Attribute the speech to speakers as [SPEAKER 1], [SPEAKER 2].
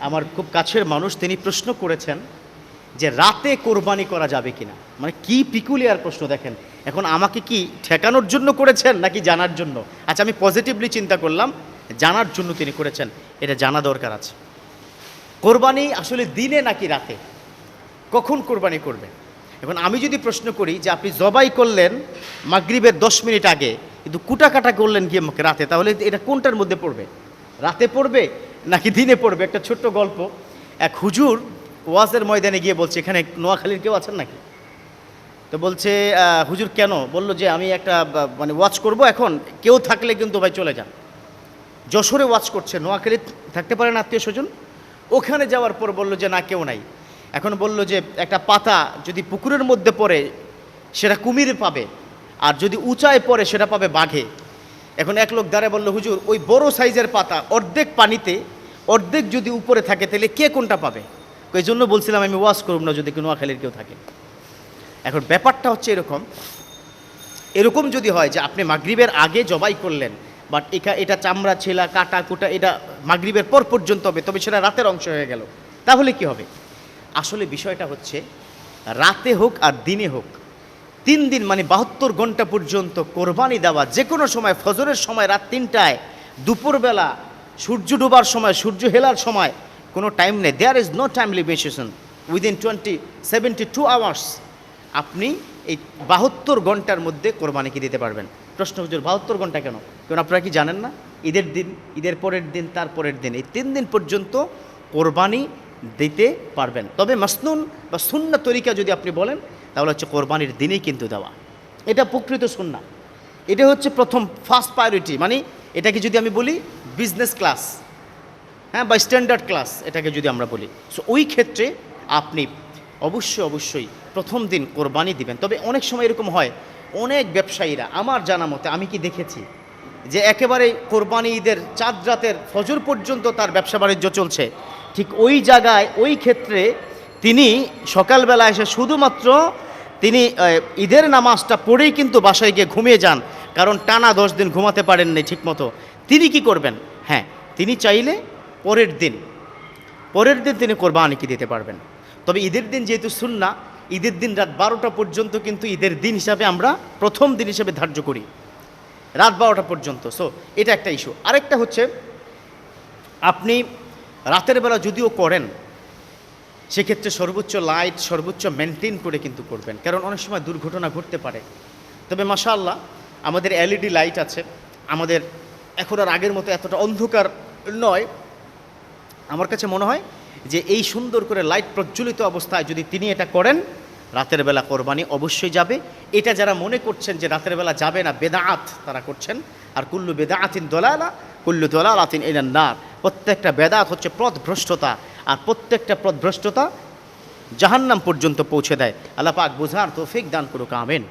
[SPEAKER 1] আমার খুব কাছের মানুষ, তিনি প্রশ্ন করেছেন যে রাতে কোরবানি করা যাবে কিনা। মানে কি পিকুলিয়ার প্রশ্ন দেখেন। এখন আমাকে কি ঠেকানোর জন্য করেছেন নাকি জানার জন্য? আচ্ছা আমি পজিটিভলি চিন্তা করলাম, জানার জন্য তিনি করেছেন, এটা জানা দরকার আছে। কোরবানি আসলে দিনে নাকি রাতে? কখন কোরবানি করবে এখন আমি যদি প্রশ্ন করি যে আপনি জবাই করলেন মাগরিবের দশ মিনিট আগে, কিন্তু কুটা কাটা করলেন গিয়ে রাতে, তাহলে এটা কোনটার মধ্যে পড়বে? রাতে পড়বে নাকি দিনে পড়বে, একটা ছোট্ট গল্প। এক হুজুর ওয়াজের ময়দানে গিয়ে বলছে, এখানে নোয়াখালীর কেউ আছেন নাকি? তো বলছে হুজুর কেন? বলল যে, আমি একটা মানে ওয়াচ করব এখন, কেউ থাকলে কিন্তু ভাই চলে যান। যশোরে ওয়াচ করছে নোয়াখালী থাকতে পারেন আত্মীয় স্বজন? ওখানে যাওয়ার পর বলল যে, না, কেউ নাই। এখন বলল যে, একটা পাতা যদি পুকুরের মধ্যে পড়ে, সেটা কুমিরে পাবে, আর যদি উঁচায় পড়ে, সেটা পাবে বাঘে। এখন এক লোক দাঁড়ায় বলল, হুজুর, ওই বড় সাইজের পাতা অর্ধেক পানিতে অর্ধেক যদি উপরে থাকে, তাহলে কে কোনটা পাবে? ওই জন্য বলছিলাম আমি ওয়াশ করব না যদি নোয়াখালীর কেউ থাকে। এখন ব্যাপারটা হচ্ছে এরকম এরকম যদি হয় যে আপনি মাগরিবের আগে জবাই করলেন বাট একা এটা চামড়া, ছেলা, কাটা, কুটা, এটা মাগরিবের পর পর্যন্ত হবে, তবে সেটা রাতের অংশ হয়ে গেল। তাহলে কি হবে? আসলে বিষয়টা হচ্ছে, রাতে হোক আর দিনে হোক, তিন দিন মানে বাহাত্তর ঘণ্টা পর্যন্ত কোরবানি দেওয়া যে কোনো সময়, ফজরের সময় রাত তিনটায়, দুপুরবেলা সূর্য ডোবার সময়, সূর্য হেলার সময় কোনো টাইম নেই। There is no time limitation within twenty seventy two hours আপনি এই বাহাত্তর ঘণ্টার মধ্যে কোরবানিকে দিতে পারবেন? প্রশ্ন হুজুর, বাহাত্তর ঘণ্টা কেন? কারণ আপনারা কি জানেন না? ঈদের দিন, ঈদের পরের দিন তার পরের দিন, এই তিন দিন পর্যন্ত কোরবানি দিতে পারবেন। তবে মাসনুন বা শূন্য তরিকা যদি আপনি বলেন, তাহলে হচ্ছে কোরবানির দিনেই কিন্তু দেওয়া। এটা প্রকৃত সুন্না এটা হচ্ছে প্রথম ফার্স্ট প্রায়োরিটি মানে এটাকে যদি আমি বলি বিজনেস ক্লাস হ্যাঁ বা স্ট্যান্ডার্ড ক্লাস এটাকে যদি আমরা বলি। সো ওই ক্ষেত্রে আপনি অবশ্যই অবশ্যই প্রথম দিন কোরবানি দিবেন। তবে অনেক সময় এরকম হয়, অনেক ব্যবসায়ীরা, আমার জানা মতে, আমি কি দেখেছি, যে একেবারে কোরবানি ঈদের চাঁদ রাতের ফজর পর্যন্ত তার ব্যবসা বাণিজ্য চলছে। ঠিক ওই জায়গায়, ওই ক্ষেত্রে তিনি সকালবেলা এসে শুধুমাত্র তিনি ঈদের নামাজটা পড়েই কিন্তু বাসায় গিয়ে ঘুমিয়ে যান। কারণ টানা দশ দিন ঘুমাতে পারেন পারেননি ঠিকমতো। তিনি কি করবেন? হ্যাঁ তিনি চাইলে পরের দিন পরের দিন তিনি কোরবানিকে দিতে পারবেন। তবে ঈদের দিন যেহেতু সুন্না ঈদের দিন রাত বারোটা পর্যন্ত কিন্তু ঈদের দিন হিসাবে আমরা প্রথম দিন হিসাবে ধার্য করি। রাত বারোটা পর্যন্ত। সো এটা একটা ইস্যু আরেকটা হচ্ছে, আপনি রাতের বেলা যদিও করেন, সেক্ষেত্রে সর্বোচ্চ লাইট সর্বোচ্চ মেনটেন করে কিন্তু করবেন। কারণ অনেক সময় দুর্ঘটনা ঘটতে পারে। তবে মাশাআল্লাহ আমাদের এলইডি লাইট আছে। আমাদের এখন আর আগের মতো এতটা অন্ধকার নয়। আমার কাছে মনে হয় যে এই সুন্দর করে লাইট প্রজ্বলিত অবস্থায় যদি তিনি এটা করেন, রাতের বেলা কোরবানি অবশ্যই যাবে। এটা যারা মনে করছেন যে রাতের বেলা যাবে না, বেদাআত তারা করছেন। আর কুল্লু বেদা বেদাআতিন দলালা, কুল্লু দলালাতিন এনার নার। প্রত্যেকটা বেদাত হচ্ছে পথভ্রষ্টতা। আর প্রত্যেকটা পথভ্রষ্টতা জাহান্নাম পর্যন্ত পৌঁছে দেয়। আল্লাহ পাক বোঝার তৌফিক দান করুক, আমেন।